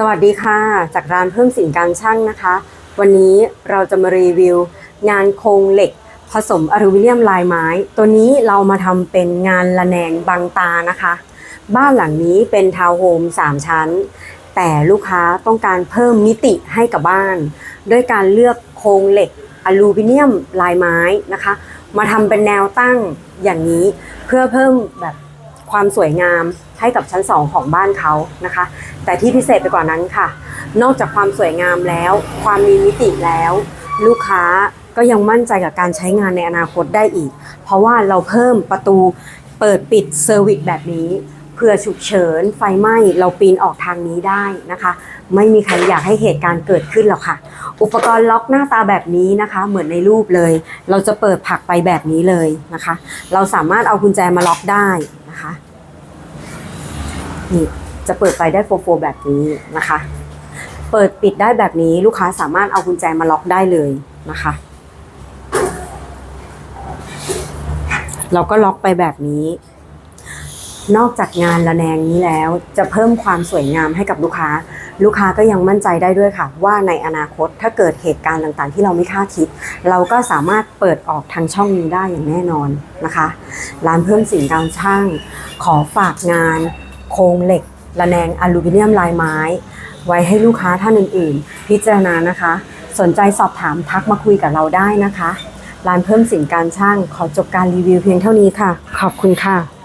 สวัสดีค่ะ จากร้านเพิ่มสินการช่างนะคะ วันนี้เราจะมารีวิว งานโครงเหล็ก ผสมอลูมิเนียมลายไม้ ตัวนี้เรามาทำเป็นงานระแนงบางตานะคะ บ้านหลังนี้เป็นทาวน์โฮม3 ชั้น แต่ลูกค้าต้องการเพิ่มมิติให้กับบ้าน ด้วยการเลือกโครงเหล็กอลูมิเนียมลายไม้นะคะ มาทำเป็นแนวตั้งอย่างนี้เพื่อเพิ่มแบบ ความสวยงามให้กับชั้น2ของบ้านเขานะคะ แต่ที่พิเศษไปกว่านั้นค่ะ นอกจากความสวยงามแล้ว ความมีมิติแล้ว ลูกค้าก็ยังมั่นใจกับการใช้งานในอนาคตได้อีก เพราะว่าเราเพิ่มประตูเปิดปิดเซอร์วิสแบบนี้เพื่อฉุกเฉินไฟไหม้เราปีนออกทางนี้ได้นะคะ ไม่มีใครอยากให้เหตุการณ์เกิดขึ้นหรอกค่ะ อุปกรณ์ล็อกหน้าตาแบบนี้นะคะ เหมือนในรูปเลย เราจะเปิดผักไปแบบนี้เลยนะคะ เราสามารถเอากุญแจมาล็อกได้ นะคะ นี่จะเปิดไปได้โฟโฟแบบนี้นะคะ เปิดปิดได้แบบนี้ลูกค้าสามารถเอากุญแจมาล็อกได้เลยนะคะ เราก็ล็อกไปแบบนี้ นอกจากงานระแนงนี้แล้วจะเพิ่มความสวยงามให้กับลูกค้า ลูกค้าก็ยังมั่นใจได้ด้วยค่ะ ว่าในอนาคตถ้าเกิดเหตุการณ์ต่างๆ ที่เราไม่คาดคิด เราก็สามารถเปิดออกทางช่องนี้ได้อย่างแน่นอนนะคะ ร้านเพิ่มสินการช่าง ขอฝากงาน โครงเหล็ก ระแนงอลูมิเนียมลายไม้ ไว้ให้ลูกค้าท่านอื่นๆ พิจารณานะคะ สนใจสอบถามทักมาคุยกับเราได้นะคะ ร้านเพิ่มสินการช่าง ขอจบการรีวิวเพียงเท่านี้ค่ะ ขอบคุณค่ะ